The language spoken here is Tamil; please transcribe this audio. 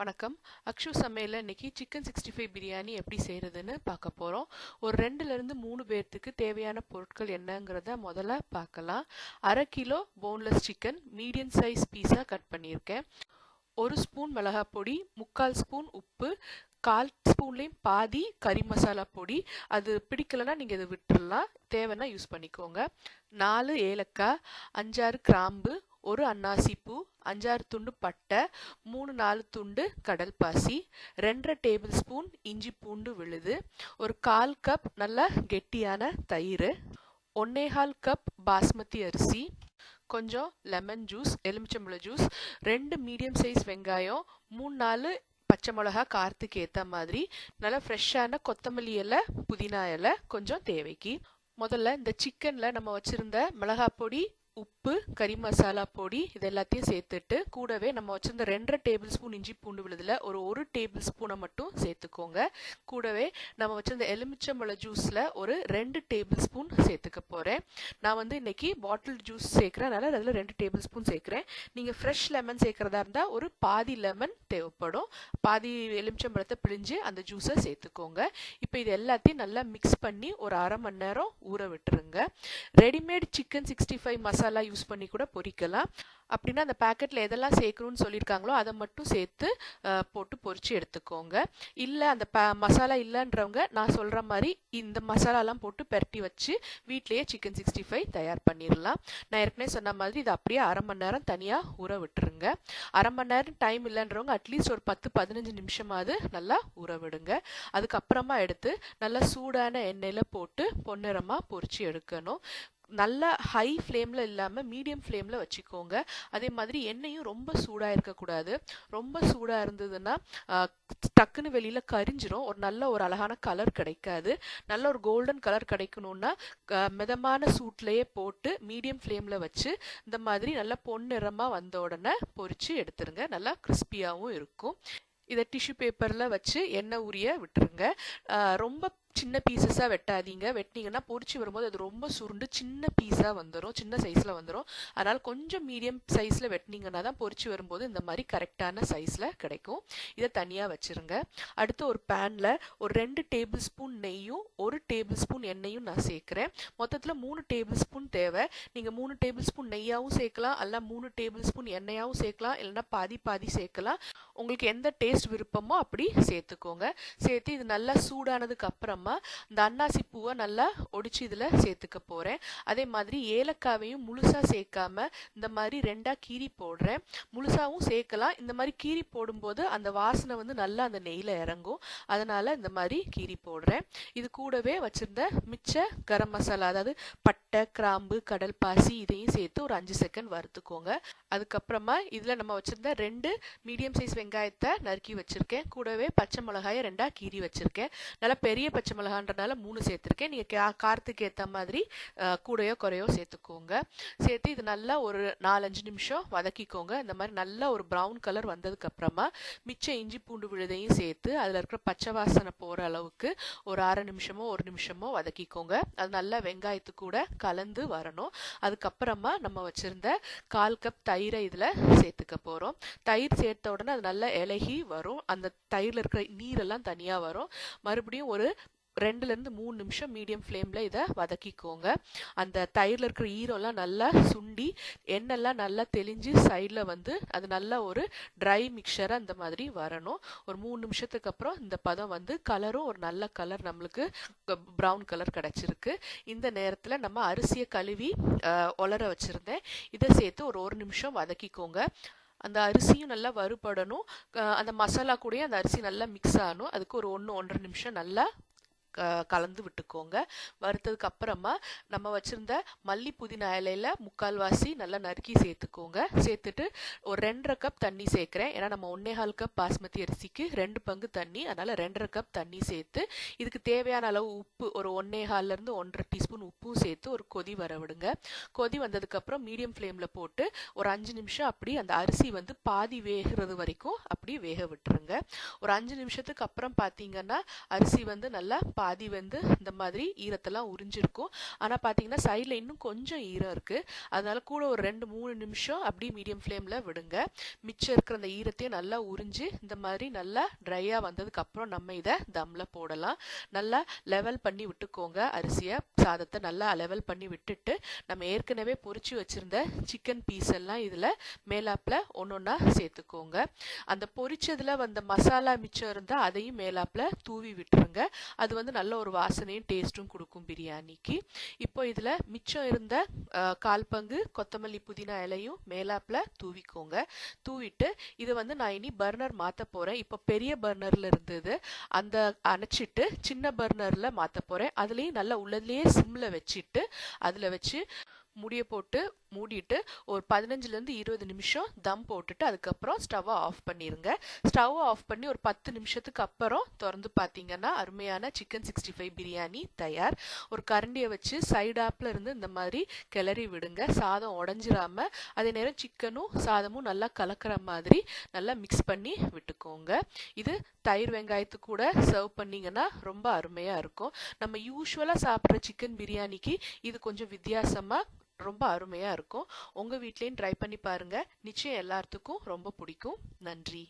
வணக்கம். அக்ஷு சமையலில் இன்னைக்கு சிக்கன் சிக்ஸ்டி ஃபைவ் பிரியாணி எப்படி செய்கிறதுன்னு பார்க்க போகிறோம் ஒரு ரெண்டுலேருந்து மூணு பேர்த்துக்கு தேவையான பொருட்கள் என்னங்கிறத முதல்ல பார்க்கலாம். அரை kilo boneless chicken medium size பீஸாக கட் பண்ணியிருக்கேன். ஒரு ஸ்பூன் மிளகாய் பொடி முக்கால் ஸ்பூன் உப்பு கால் ஸ்பூன்லேயும் பாதி கறி மசாலா பொடி. அது பிடிக்கலைன்னா நீங்கள் இதை விட்டுடலாம் தேவைன்னா யூஸ் பண்ணிக்கோங்க. நாலு ஏலக்காய் அஞ்சாறு கிராம்பு ஒரு அன்னாசிப்பூ அஞ்சாறு துண்டு பட்டை மூணு நாலு துண்டு கடல் பாசி ரெண்டரை டேபிள் ஸ்பூன் இஞ்சி பூண்டு விழுது ஒரு கால் கப் நல்ல கெட்டியான தயிர் ஒன்னேகால் கப் பாஸ்மதி அரிசி கொஞ்சம் லெமன் ஜூஸ் எலுமிச்சம்பழ ஜூஸ் ரெண்டு மீடியம் சைஸ் வெங்காயம் மூணு நாலு பச்சை மிளகா காரத்துக்கு ஏற்ற மாதிரி நல்லா ஃப்ரெஷ்ஷான கொத்தமல்லி இலை புதினா இலை கொஞ்சம் தேவைக்கு. முதல்ல இந்த சிக்கனில் நம்ம வச்சுருந்த மிளகாய் பொடி உப்பு கறி மசாலா பொடி இது எல்லாத்தையும் சேர்த்துட்டு கூடவே நம்ம வச்சிருந்த ரெண்டரை டேபிள் ஸ்பூன் இஞ்சி பூண்டு விழுதுல ஒரு ஒரு டேபிள் ஸ்பூனை மட்டும் சேர்த்துக்கோங்க. கூடவே நம்ம வச்சிருந்த எலுமிச்சம்பழ ஜூஸில் ஒரு ரெண்டு டேபிள் ஸ்பூன் சேர்த்துக்க போகிறேன் நான் வந்து இன்னைக்கு பாட்டில் ஜூஸ் சேர்க்குறேன் அதில் ரெண்டு டேபிள் ஸ்பூன் சேர்க்குறேன். நீங்கள் ஃப்ரெஷ் லெமன் சேர்க்குறதா இருந்தால் ஒரு பாதி லெமன் தேவைப்படும். பாதி எலுமிச்சம்பழத்தை பிழிஞ்சு அந்த ஜூஸை சேர்த்துக்கோங்க. இப்போ இது எல்லாத்தையும் நல்லா மிக்ஸ் பண்ணி ஒரு அரை மணி நேரம் ஊற விட்டுருங்க. Readymade chicken sixty five masala masala use பண்ணி கூட பொரிக்கலாம் அப்படின்னா அந்த பேக்கெட்டில் எதெல்லாம் சேர்க்கணும்னு சொல்லியிருக்காங்களோ அதை மட்டும் சேர்த்து போட்டு பொரித்து எடுத்துக்கோங்க. இல்லை அந்த ப மசாலா இல்லைன்றவங்க நான் சொல்கிற மாதிரி இந்த மசாலாலாம் போட்டு பெரட்டி வச்சு வீட்லேயே சிக்கன் சிக்ஸ்டி ஃபைவ் தயார் பண்ணிடலாம் நான் ஏற்கனவே சொன்ன மாதிரி இது அப்படியே அரை மணி நேரம் தனியாக ஊற விட்டுருங்க. அரை மணி நேரம் டைம் இல்லைன்றவங்க அட்லீஸ்ட் ஒரு பத்து பதினஞ்சு நிமிஷமாவது நல்லா ஊற விடுங்க. அதுக்கப்புறமா எடுத்து நல்லா சூடான எண்ணெயில் போட்டு பொன்னிறமாக பொரிச்சு எடுக்கணும். நல்ல ஹை ஃப்ளேமில் இல்லாமல் மீடியம் ஃப்ளேமில் வச்சுக்கோங்க. அதே மாதிரி எண்ணெயும் ரொம்ப சூடாக இருக்கக்கூடாது. ரொம்ப சூடாக இருந்ததுன்னா டக்குன்னு வெளியில் கரிஞ்சிரும். ஒரு நல்ல ஒரு அழகான கலர் கிடைக்காது. நல்ல ஒரு கோல்டன் கலர் கிடைக்கணும்னா மிதமான சூட்லேயே போட்டு மீடியம் ஃப்ளேமில் வச்சு இந்த மாதிரி நல்லா பொன்னிறமாக வந்த உடனே பொரித்து எடுத்துருங்க. நல்லா கிறிஸ்பியாகவும் இருக்கும். இதை டிஷ்யூ பேப்பரில் வச்சு எண்ணெய் உரிய விட்டுருங்க. ரொம்ப சின்ன பீசஸாக வெட்டாதீங்க. வெட்டினீங்கன்னா பொறிச்சு வரும்போது அது ரொம்ப சுருண்டு சின்ன பீஸாக வந்துடும் சின்ன சைஸில் வந்துடும் அதனால் கொஞ்சம் மீடியம் சைஸில் வெட்டினீங்கன்னா தான் பொரிச்சு வரும்போது இந்த மாதிரி கரெக்டான சைஸில் கிடைக்கும். இதை தனியாக வச்சுருங்க. அடுத்து ஒரு பேனில் ஒரு ரெண்டு டேபிள் ஸ்பூன் நெய்யும் ஒரு டேபிள் ஸ்பூன் எண்ணெயும் நான் சேர்க்குறேன். மொத்தத்தில் மூணு டேபிள் ஸ்பூன் தேவை. நீங்கள் மூணு டேபிள் ஸ்பூன் நெய்யாகவும் சேர்க்கலாம். அல்ல மூணு டேபிள் ஸ்பூன் எண்ணெயாகவும் சேர்க்கலாம். இல்லைன்னா பாதி பாதி சேர்க்கலாம். உங்களுக்கு எந்த டேஸ்ட் விருப்பமோ அப்படி சேர்த்துக்கோங்க. சேர்த்து இது நல்லா சூடானதுக்கு அப்புறமா இந்த அன்னாசி பூவை நல்லா ஒடிச்சு இதில் சேர்த்துக்க போகிறேன் அதே மாதிரி ஏலக்காவையும் முழுசாக சேர்க்காம இந்த மாதிரி ரெண்டாக கீரி போடுறேன். முழுசாகவும் சேர்க்கலாம். இந்த மாதிரி கீரி போடும்போது அந்த வாசனை வந்து நல்லா அந்த நெய்யில் இறங்கும். அதனால் இந்த மாதிரி கீரி போடுறேன். இது கூடவே வச்சுருந்த மிச்ச கரம் மசாலா அதாவது பட்டை கிராம்பு கடல் பாசி இதையும் சேர்த்து ஒரு அஞ்சு செகண்ட் வறுத்துக்கோங்க. அதுக்கப்புறமா இதில் நம்ம வச்சுருந்த ரெண்டு மீடியம் சைஸ் வெங்காயத்தை நறுக்கி வச்சுருக்கேன். கூடவே பச்சை மிளகாயை ரெண்டாக கீரி வச்சுருக்கேன். நல்லா பெரிய பச்சை மிளகான்றனால மூணு சேர்த்துருக்கேன். நீங்கள் கா காரத்துக்கு ஏற்ற மாதிரி கூடையோ குறையோ சேர்த்துக்கோங்க. சேர்த்து இது நல்லா ஒரு நாலஞ்சு நிமிஷம் வதக்கிக்கோங்க. இந்த மாதிரி நல்லா ஒரு ப்ரௌன் கலர் வந்ததுக்கு அப்புறமா மிச்ச இஞ்சி பூண்டு விழுதையும் சேர்த்து அதில் இருக்கிற பச்சை வாசனை போகிற அளவுக்கு ஒரு அரை நிமிஷமோ ஒரு நிமிஷமோ வதக்கிக்கோங்க. அது நல்லா வெங்காயத்து கூட கலந்து வரணும். அதுக்கப்புறமா நம்ம வச்சுருந்த கால் கப் தயிரை இதில் சேர்த்துக்க போகிறோம் தயிர் சேர்த்த உடனே அது நல்லா இலகி வரும். அந்த தயிரில் இருக்கிற நீரெல்லாம் தனியாக வரும். மறுபடியும் ஒரு ரெண்டுலேருந்து மூணு நிமிஷம் மீடியம் ஃப்ளேமில் இதை வதக்கிக்கோங்க. அந்த தயிரில் இருக்கிற ஈரம்லாம் நல்லா சுண்டி எண்ணெய்லாம் நல்லா தெளிஞ்சு சைடில் வந்து அது நல்லா ஒரு ட்ரை மிக்சராக அந்த மாதிரி வரணும். ஒரு மூணு நிமிஷத்துக்கு அப்புறம் இந்த பதம் வந்து கலரும் ஒரு நல்ல கலர் நம்மளுக்கு ப்ரௌன் கலர் கிடச்சிருக்கு. இந்த நேரத்தில் நம்ம அரிசியை கழுவி உலர வச்சுருந்தேன். இதை சேர்த்து ஒரு ஒரு நிமிஷம் வதக்கிக்கோங்க. அந்த அரிசியும் நல்லா வறுபடணும். அந்த மசாலா கூடயே அந்த அரிசி நல்லா மிக்ஸ் ஆகணும். அதுக்கு ஒரு ஒன்று ஒன்றரை நிமிஷம் நல்லா கலந்து விட்டுக்கோங்க. வறுத்ததுக்கு அப்புறமா நம்ம வச்சுருந்த மல்லி புதினா இலையில் முக்கால்வாசி நல்லா நறுக்கி சேர்த்துக்கோங்க. சேர்த்துட்டு ஒரு ரெண்டரை கப் தண்ணி சேர்க்குறேன். ஏன்னா நம்ம ஒன்னே கால் கப் பாஸ்மதி அரிசிக்கு ரெண்டு பங்கு தண்ணி. அதனால் ரெண்டரை கப் தண்ணி சேர்த்து இதுக்கு தேவையான அளவு உப்பு ஒரு ஒன்னேகால்லேருந்து ஒன்றரை டீஸ்பூன் உப்பும் சேர்த்து ஒரு கொதி வர விடுங்க. கொதி வந்ததுக்கப்புறம் மீடியம் ஃப்ளேமில் போட்டு ஒரு அஞ்சு நிமிஷம் அப்படி அந்த அரிசி வந்து பாதி வேகிறது வரைக்கும் அப்படி வேக விட்டுருங்க. ஒரு அஞ்சு நிமிஷத்துக்கு அப்புறம் பார்த்தீங்கன்னா அரிசி வந்து நல்லா பாதி வந்து இந்த மாதிரி ஈரத்தெல்லாம் உறிஞ்சிருக்கும். ஆனால் பார்த்தீங்கன்னா சைடில் இன்னும் கொஞ்சம் ஈரம் இருக்குது அதனால கூட ஒரு ரெண்டு மூணு நிமிஷம் அப்படி மீடியம் ஃப்ளேமில் விடுங்க. மிச்சம் இருக்கிற அந்த ஈரத்தையும் நல்லா உறிஞ்சு இந்த மாதிரி நல்லா ட்ரையாக வந்ததுக்கப்புறம் நம்ம இதை தம்மில் போடலாம். நல்லா லெவல் பண்ணி விட்டுக்கோங்க அரிசியை. சாதத்தை நல்லா லெவல் பண்ணி விட்டுட்டு நம்ம ஏற்கனவே பொறிச்சு வச்சுருந்த சிக்கன் பீஸ் எல்லாம் இதில் மேலாப்பில் ஒன்று ஒன்றா சேர்த்துக்கோங்க. அந்த பொரிச்சதில் வந்த மசாலா மிச்சம் இருந்தால் அதையும் மேலாப்பில் தூவி விட்டுருங்க. அது வந்து நல்ல ஒரு வாசனையும் டேஸ்ட்டும் கொடுக்கும் பிரியாணிக்கு. இப்போ இதில் மிச்சம் இருந்த கால் பங்கு கொத்தமல்லி புதினா இலையும் மேலாப்பில் தூவிக்கோங்க. தூவிட்டு இது வந்து நான் இனி பர்னர் மாற்ற போகிறேன் இப்போ பெரிய பர்னரில் இருந்தது. அந்த அணைச்சிட்டு சின்ன பர்னரில் மாற்ற போகிறேன் அதுலேயும் நல்லா உள்ளதுலேயே சிம்மில் வச்சுட்டு அதில் வச்சு முடிய போட்டு மூடிட்டு ஒரு பதினஞ்சுலேருந்து இருபது நிமிஷம் தம் போட்டுட்டு அதுக்கப்புறம் ஸ்டவ்வை ஆஃப் பண்ணிடுங்க ஸ்டவ்வை ஆஃப் பண்ணி ஒரு பத்து நிமிஷத்துக்கு அப்புறம் திறந்து பார்த்தீங்கன்னா அருமையான சிக்கன் சிக்ஸ்டி ஃபைவ் பிரியாணி தயார். ஒரு கரண்டியை வச்சு சைடாப்பில் இருந்து இந்த மாதிரி கிளறி விடுங்க. சாதம் உடஞ்சிராம அதே நேரம் சிக்கனும் சாதமும் நல்லா கலக்கிற மாதிரி நல்லா மிக்ஸ் பண்ணி விட்டுக்கோங்க. இது தயிர் வெங்காயத்து கூட சர்வ் பண்ணீங்கன்னா ரொம்ப அருமையாக இருக்கும். நம்ம யூஸ்வலாக சாப்பிட்ற சிக்கன் பிரியாணிக்கு இது கொஞ்சம் வித்தியாசமாக ரொம்ப அருமையாக இருக்கும். உங்கள் வீட்லேயும் ட்ரை பண்ணி பாருங்கள் நிச்சயம் எல்லாத்துக்கும் ரொம்ப பிடிக்கும். நன்றி.